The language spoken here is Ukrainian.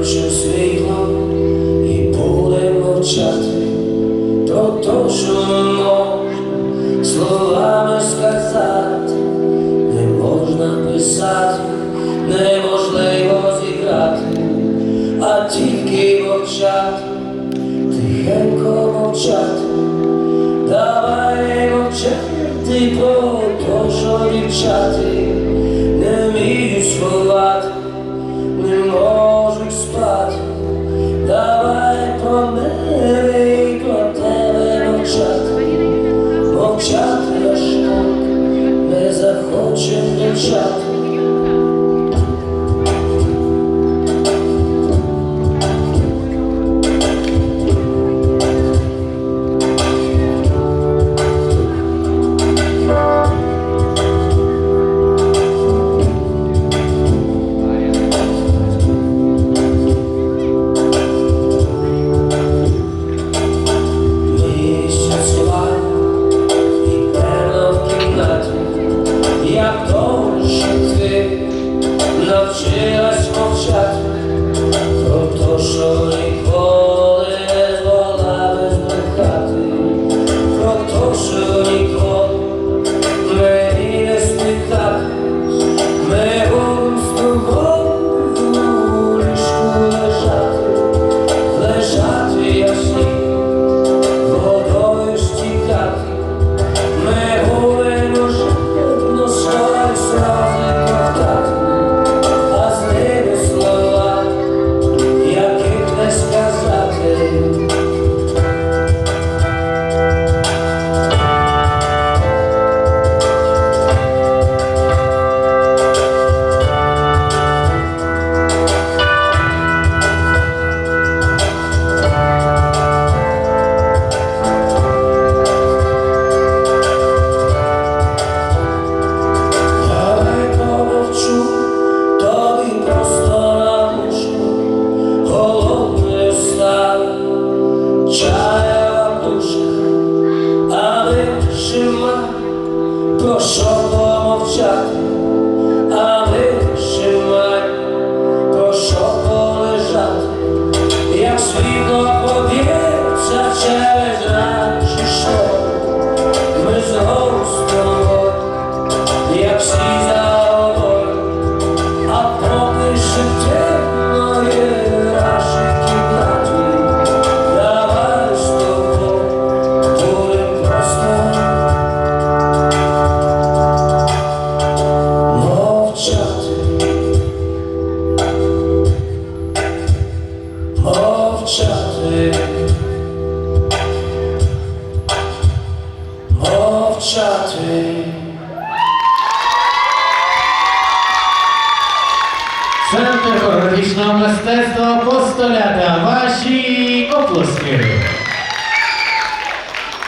виключив світло і буде мовчати, то то, що може словами сказати, не можна писати, неможливо зіграти, а тільки мовчати, тихенько мовчати, давай мовчати, бо то, що дівчати, не вмію слова. shut Що мовчать? owczatek Owczatek Centrum Chorologiczno-Mestectwo Postolata Wasi